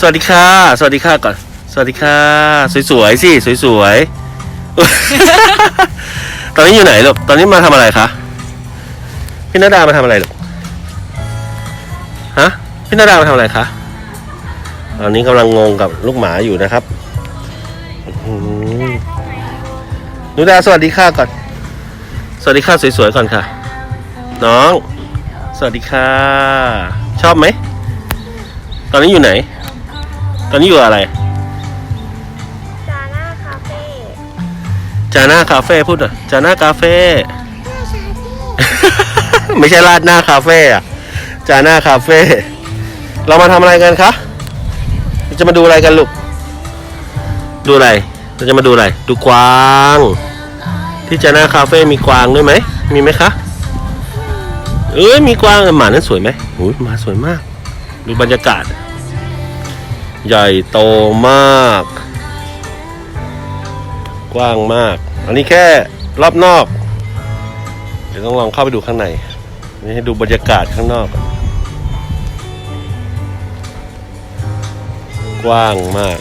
สวัสดีค่ะ สวัสดีค่ะก่อน สวัสดีค่ะ สวยๆสิสวยๆ ตอนนี้อยู่ไหนลูก ตอนนี้มาทำอะไรคะ พี่นาดามาทำอะไรลูก ฮะ พี่นาดามาทำอะไรคะ ตอนนี้กำลังงงกับลูกหมาอยู่นะครับอื้อหือนุดาสวัสดีค่ะก่อน สวัสดีค่ะสวยๆก่อนค่ะ น้อง สวัสดีค่ะ ชอบไหม ตอนนี้อยู่ไหน ตอนนี้อยู่อะไรจาน่าคาเฟ่จาน่าคาเฟ่พูดหน่อยจาน่าคาเฟ่น่าชาเฟ่ไม่ใช่ราดหน้าคาเฟ่อะจาน่าคาเฟ่เรามาทำอะไรกันคะเราจะมาดูอะไรกันลูก ดูอะไร เราจะมาดูอะไร ดูกวาง ที่จาน่าคาเฟ่มีกวางด้วยไหม มีไหมคะ เอ้ยมีกวางหมานั้นสวยไหมโอ้ยหมาสวยมาก ดูบรรยากาศ ใหญ่โตมาก กว้างมาก อันนี้แค่รอบนอก เดี๋ยวต้องลองเข้าไปดูข้างในนี่ให้ดูบรรยากาศข้างนอก กว้างมาก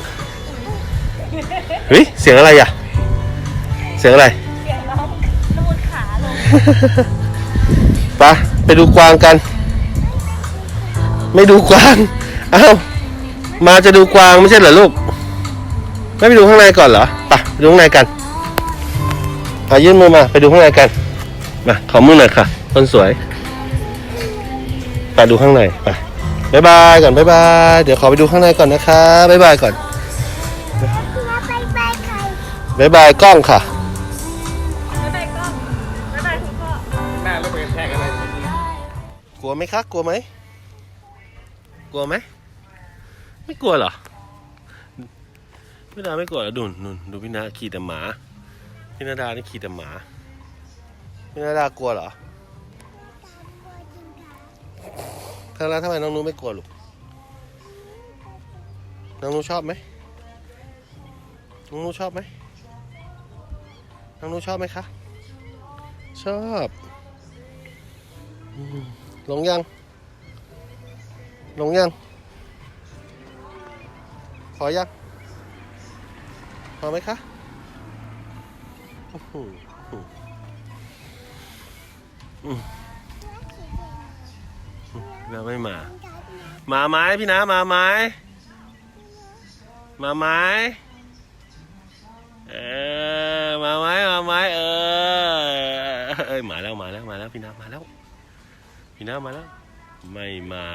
เฮ้ยเสียงอะไรอะ เสียงอะไร เสียงน้องนูดขาลงไปะไปดูกวางกัน ไม่ดูกวางเอ้า มาจะดูกวางไม่ใช่เหรอลูก ไม่ไปดูข้างในก่อนเหรอไปะไปดูข้างในกันอายื่นมือมาไปดูข้างในกันมาขอมือหน่อยค่ะคนสวยไปดูข้างในไปบายบายก่อนบายบายเดี๋ยวขอไปดูข้างในก่อนนะคะบายบายก่อนแล้วไปไปใครบายบายกล้องค่ะแล้วไปกล้องแล้วไปคุณพ่อแม่แล้วไปกระแทกอะไรกลัวไหมคะกลัวไหมกลัวไหม ไม่กลัวเหรอพี่นาไม่กลัวเหรอดูนนู่นดูพี่นาขี่แต่หมาพี่นาดานี่ขี่แต่หมาพี่นาดากลัวเหรอถ้าแล้วทำไมน้องนู้ไม่กลัวลูกน้องนู้ชอบไหมน้องนู้ชอบไหมน้องนู้ชอบไหมคะชอบอืมลงยังลงยัง ขอยัง พอไหมคะอื้อหืออื้ออืมเราไม่มา มาไหมพี่นะมาไหมมาไหมเออมาไหมมาไหมเออเอ้ยมาแล้วมาแล้วมาแล้วพี่นามาแล้ว พี่นามาแล้ว ไม่มา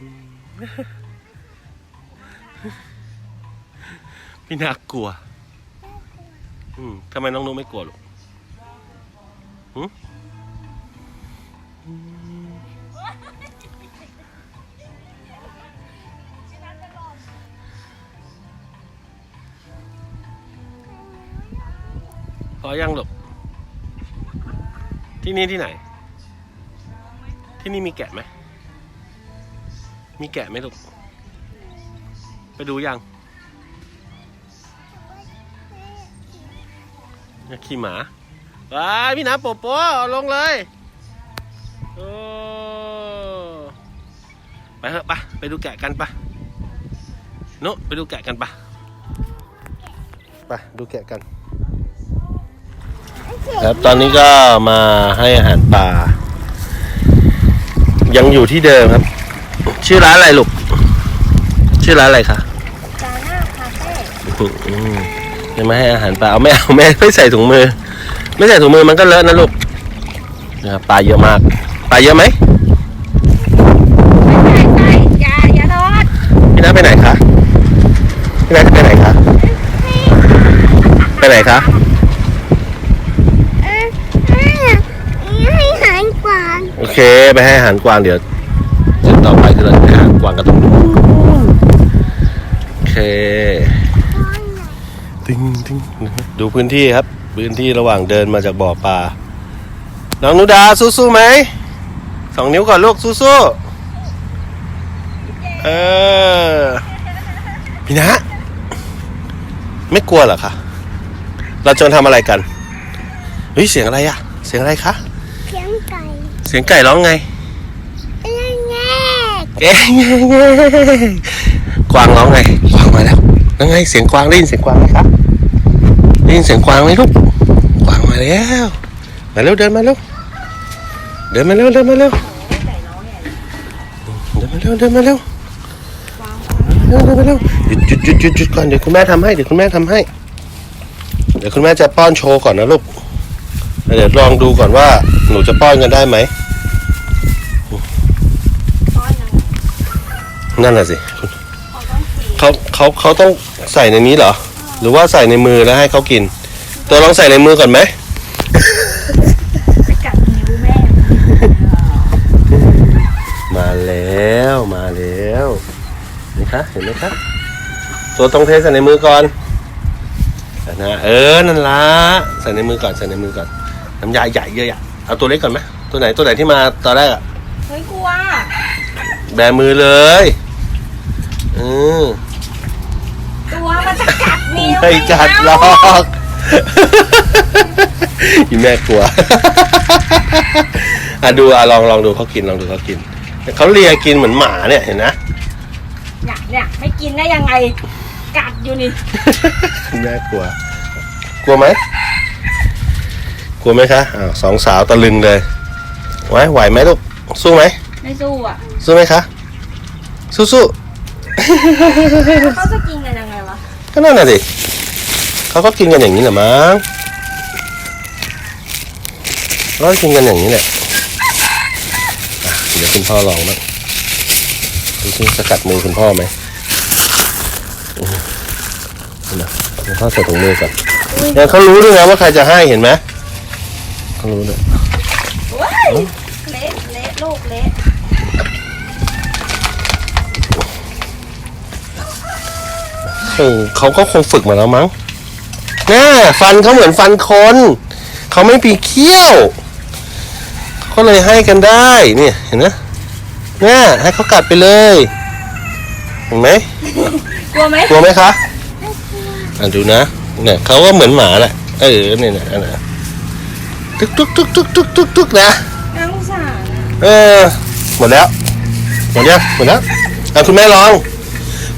พี่นากลัว อืมทำไมน้องนุ๊กไม่กลัวลูกหืมอืมพอยังหลูกที่นี่ที่ไหน ที่นี่มีแกะไหม มีแกะไหมลูก ไปดูยังอยากขี่หมาว้ายพี่น้ำโปโปเอาลงเลยโอ้ไปเถอะปะไปดูแกะกันปะโนุไปดูแกะกันปะไปดูแกะกัน ครับตอนนี้ก็มาให้อาหารปลายังอยู่ที่เดิมครับ ชื่อร้านอะไรลูก ชื่อร้านอะไรคะจาน่าคาเฟ่อืมยังไม่ให้อาหารปลา เอาไม่เอาไม่ไม่ใส่ถุงมือ ไม่ใส่ถุงมือมันก็เลอะนะลูกนะครับปลาเยอะมาก ปลาเยอะไหมใช่ใช่อย่าอย่ารอดพี่น้าไปไหนคะพี่น้าจะไปไหนคะ ไปไหนคะ เออให้ให้หางกวาง โอเค ไปให้อาหารกวางเดี๋ยวจุด ต่อไปคือเราจะไปหากวางกันตรงนู้นโอเคติ้งติ้งดูพื้นที่ครับ พื้นที่ระหว่างเดินมาจากบ่อปลาน้องนุดาสู้ๆไหมสองนิ้วก่อนลูกสู้ๆเออพี่นะ ไม่กลัวเหรอคะเราจะมาทำอะไรกันเฮ้ยเสียงอะไรอะเสียงอะไรคะเพียงไก่เสียงไก่ร้องไง เเอ๊ะกวางร้องไงกวางมาแล้วยังไงเสียงกวางได้ยินเสียงกวางไหมครับได้ยินเสียงกวางไหมลูกกวางมาแล้วมาเร็วเดินมาเร็วเดินมาเร็วเดินมาเร็วเดินมาเร็วเดินมาเร็วเดินมาเร็วหยุดหยุดหยุดหยุดหยุดก่อนเดี๋ยวคุณแม่ทำให้เดี๋ยวคุณแม่ทำให้ เดี๋ยวคุณแม่จะป้อนโชว์ก่อนนะลูกเดี๋ยวลองดูก่อนว่าหนูจะป้อนกันได้ไหม ป้อนยัง นั่นแหละสิเขาต้องสีเขาเขาเขาต้องใส่ในนี้เหรอ หรือว่าใส่ในมือแล้วให้เขากิน ตัวลองใส่ในมือก่อนไหมไปกัดนิ้วแม่มาแล้วมาแล้วนี่คะเห็นไหมคะตัวต้องเทใส่ในมือก่อนนะเออนั่นละใส่ในมือก่อนใส่ในมือก่อนน้ำยาใหญ่เยอะอะเอาตัวเล็กก่อนไหมตัวไหนตัวไหนที่มาตอนแรกอะเฮ้ยกลัวแบมือเลย อือตัวมันจะกัดนิ้วไม่กัดหรเาอกอีแม่กลัวอะดูอะลองลองดูเขากินลองดูเขากินเขาเลียกินเหมือนหมาเนี่ยเห็นนะเนี่ยเนี่ยไม่กินได้ยังไงกัดอยู่นี่แม่กลัว กลัวไหมกลัวไหมคะอ้าวสองสาวตะลึงเลยไหวไหวไหมลูกสู้ไหมไม่สู้อะ สู้ไหมคะสู้สู้ เขาจะกินกันยังไงวะก็นั่นน่ะดิเขาก็กินกันอย่างนี้แหละมั้งเขาก็กินกันอย่างนี้แหละอะเดี๋ยวคุณพ่อลองบ้างดูสิสกัดมือคุณพ่อไหมอืมนี่นะคุณพ่อใส่ถุงมือก่อนเนี่ยเขารู้ด้วยนะว่าใครจะให้เห็นไหมเขารู้เลยว้ายเละเละลูกเละ คงเขาก็คงฝึกมาแล้วมั้งน่าฟันเขาเหมือนฟันคนเขาไม่ปีเขี้ยวเขาเลยให้กันได้เนี่ยเห็นนะน่าให้เขากัดไปเลยเห็นไหมกลัวไหมกลัวไหมคะอะดูนะเนี่ยเขาก็เหมือนหมาแหละเออเนี่ยเนี่ยนะทุกทุกทุกทุกทุกทุกทุกนะน่าสงสารอะเออหมดแล้วหมดยังหมดแล้วอะคุณแม่ลอง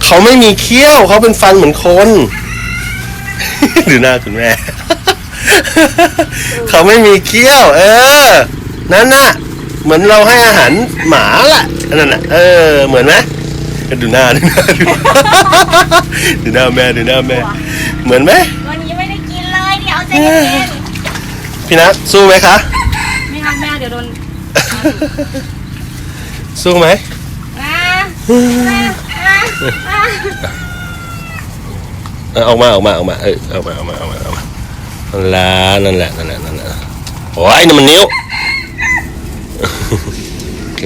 เขาไม่มีเขี้ยวเขาเป็นฟันเหมือนคน ดูหน้าคุณแม่ เขาไม่มีเขี้ยว เออ นั่นน่ะ เหมือนเราให้อาหารหมาแหละนั่นน่ะ เออ เหมือนไหมดูหน้าดูหน้าดูหน้าดูหน้าแม่ดูหน้าแม่ เหมือนไหมวันนี้ไม่ได้กินเลยเดี๋ยวใจเย็นพี่นัทสู้ไหมคะไม่เอาแม่เดี๋ยวโดนสู้ไหมอ่าอ่าอ่าอ่า เออออกมาออกมาออกมาเออออกมาออกมาออกมาออกมานั่นแหละนั่นแหละนั่นแหละนั่นแหละโอ้ยนี่มันนิ้วโอเค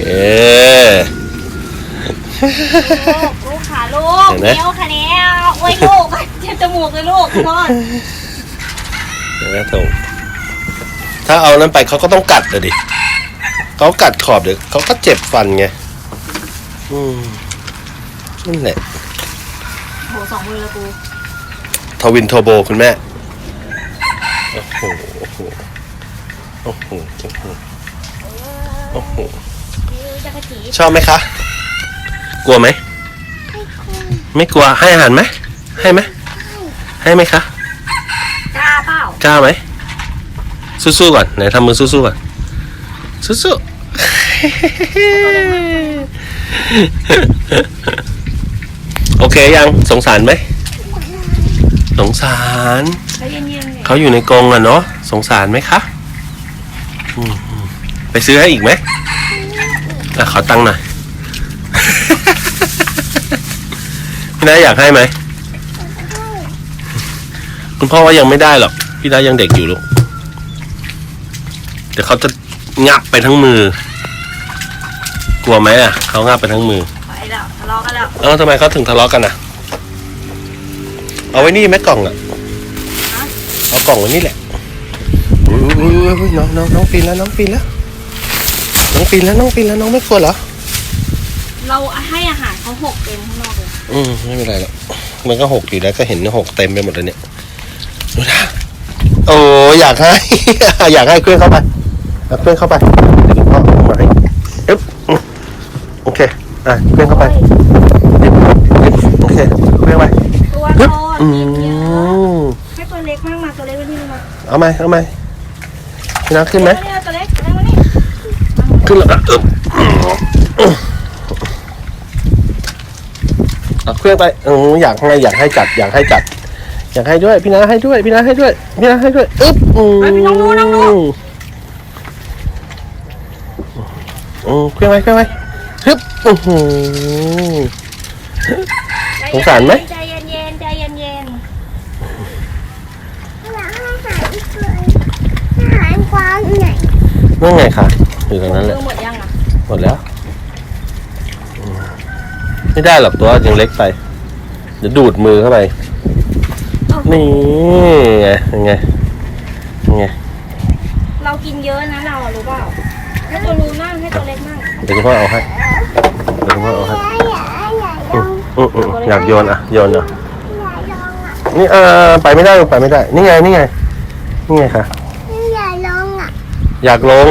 ลูกลูกขาลูกเห็นไหมเนี้ยวขาเนี้ยวโอ้ยลูกเจ็บจมูกเลยลูกนอนเดี๋ยวนะถูกถ้าเอานั้นไปเขาก็ต้องกัดเลยดิเขากัดขอบเดี๋ยวเขาก็เจ็บฟันไง อืม นั่นแหละ โหสองมือแล้วกูทวินโทโบคุณแม่ โอ้โห โอ้โห โอ้โห โอ้โห โอ้โหจักรจีชอบไหมคะ กลัวไหมไม่กลัว ให้อาหารไหม ให้ไหม ให้ไหมคะ กล้าเปล่ากล้าไหม สู้ๆก่อน ไหนทำมือสู้ๆก่อน สู้ๆ โอเคยังสงสารไหมสงสาร แล้วเย็นๆเนี่ยเขาอยู่ในกรงอะเนาะสงสารไหมคะอืมไปซื้อให้อีกไหมอะขอตังค์หน่อย พี่นายอยากให้ไหมคุณพ่อว่ายังไม่ได้หรอก พี่นายยังเด็กอยู่ลูกเดี๋ยวเขาจะงับไปทั้งมือ กลัวไหมอะเขางับไปทั้งมือไป แล้วทะเลาะกันแล้วเอ้าทำไมเขาถึงทะเลาะกันอะ เอาไว้นี่ไหมกล่องอะ เอากล่องไว้นี่แหละอุ้ยอุ้ยอุ้ยอุ้ยน้องน้องน้องปีนแล้วน้องปีนแล้ว น้องปีนแล้วน้องปีนแล้วน้องไม่กลัวเหรอ เราให้อาหารเขาหกเต็มข้างนอกเลยอืมไม่เป็นไรหรอกมันก็หกอยู่แล้วก็เห็นหกเต็มไปหมดเลยเนี่ยดูนะโอ้อยากให้ อยากให้เครื่องเข้าไปเอาเครื่องเข้าไปเดี๋ยวคุณพ่อเอามาให้ อึ๊บอืมโอเคไปอะเคลื่อนเข้าไปดิบดิบโอเคเคลื่อนไปตัวฮึบโตอืกินเยอะมให้ตัวเล็กมากมาตัวเล็กไว้นี่มาเอาไหมเอาไหมพี่นัทขึ้นไหมเอาเนี่ยตัวเล็กเอามานี่ขึ้นแล้วอะอึ๊บเอาเครื่องไปอืมอยากให้อยากให้จัดอยากให้จัด อยากให้ด้วย พี่นาให้ด้วย พี่นาให้ด้วยพี่นาให้ด้วยอึ๊บอืมอืมเครื่องไปเครื่องไป ฮึบอือหือสงสารไหม ใจเย็นเย็นๆใจเย็นเย็นอยากให้หายอีกเลยหายกวางไหนนั่นไงคะอยู่ตรงๆนั้นแหมืละอหมดยังอะหมดแล้วอืมไม่ได้หรอกตัวยังเล็กไป เดี๋ยวดูดมือเข้าไป นี่ไงยังไงยังไงเรากินเยอะนะเราอะรู้เปล่าให้ตัวรู้นั่งให้ตัวเล็กนั่งเดี๋ยวคุณพ่อเอาให้เดี๋ยวคุณพ่อเอาให้อยากอยากลอือมงอืมอืมอยากโยนอะโยนเหรออยากลองอะนี่เออไปไม่ได้ลูกไปไม่ได้ นี่ไงนี่ไงนี่ไงค่ะ อยากลองอะอยากลง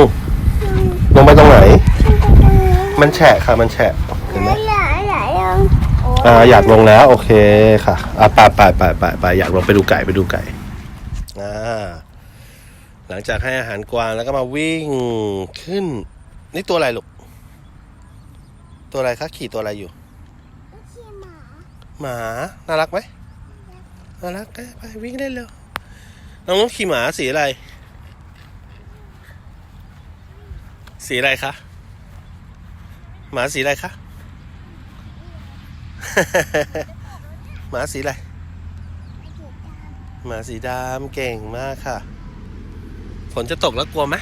อืมลงไปตรงไหนฉันจะตรงนี้มันแฉะค่ะ มันแฉะเห็นไหมอยากอยากลองโอ้อ่าอยากลงแล้ว โอเคค่ะอะไปไปไปไปไปอยากลงไปดูไก่ไปดูไก่อ่าหลังจากให้อาหารกวางแล้วก็มาวิ่งขึ้น นี่ตัวอะไรลูก ตัวอะไรคะขี่ตัวอะไรอยู่ ขี่หมา หมา น่ารักไหมน่ารักไปไปวิ่งได้เร็ว น้องน้องขี่หมาสีอะไร สีอะไรคะ หมาสีอะไรคะ หมาสีอะไร หมาสีดำเก่งมากค่ะ ฝนจะตกแล้วกลัวไหม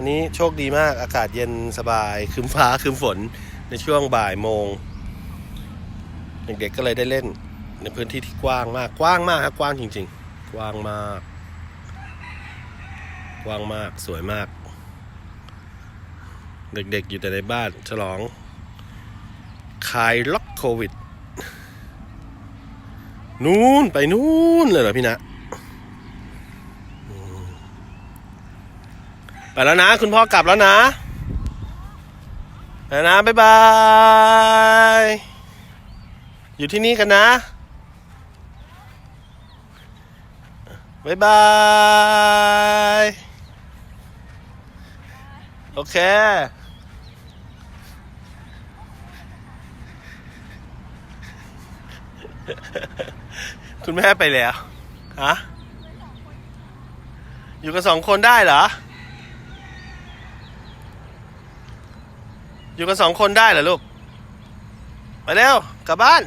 วันนี้โชคดีมากอากาศเย็นสบายคืมฟ้าคืมฝนในช่วงบ่ายโมง เด็กๆก็เลยได้เล่น ในพื้นที่ที่กว้างมากกว้างมากครับกว้างจริง ๆ กว้างมาก กว้างมากสวยมาก เด็กๆอยู่แต่ในบ้านฉลองคลายล็อกโควิด นู่นไปนู่นเลยเหรอพี่นะอืม ไปแล้วนะ คุณพ่อกลับแล้วนะไปนะบ๊ายบาย อยู่ที่นี่กันนะ บ๊ายบาย โอเคคุณแม่ไปแล้ว ฮะ อยู่กันสองคนได้เหรอ อยู่กันสองคนได้เหรอลูก ไปเร็ว กลับบ้าน